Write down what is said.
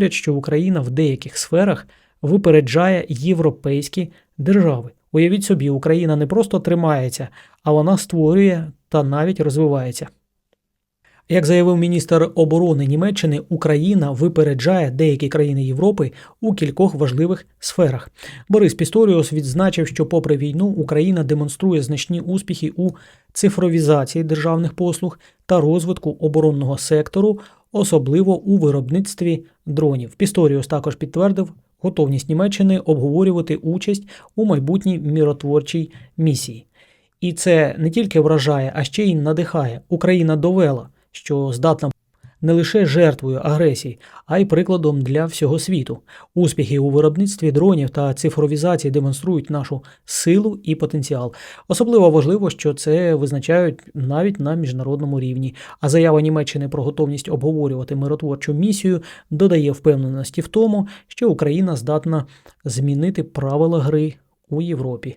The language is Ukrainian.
говорять, що Україна в деяких сферах випереджає європейські держави. Уявіть собі, Україна не просто тримається, а вона створює та навіть розвивається. Як заявив міністр оборони Німеччини, Україна випереджає деякі країни Європи у кількох важливих сферах. Борис Пісторіус відзначив, що, попри війну, Україна демонструє значні успіхи у цифровізації державних послуг та розвитку оборонного сектору, особливо у виробництві дронів. Пісторіус також підтвердив готовність Німеччини обговорювати участь у майбутній міротворчій місії. І це не тільки вражає, а ще й надихає. Україна довела, що здатна не лише жертвою агресії, а й прикладом для всього світу. Успіхи у виробництві дронів та цифровізації демонструють нашу силу і потенціал. Особливо важливо, що це визначають навіть на міжнародному рівні. А заява Німеччини про готовність обговорювати миротворчу місію додає впевненості в тому, що Україна здатна змінити правила гри у Європі.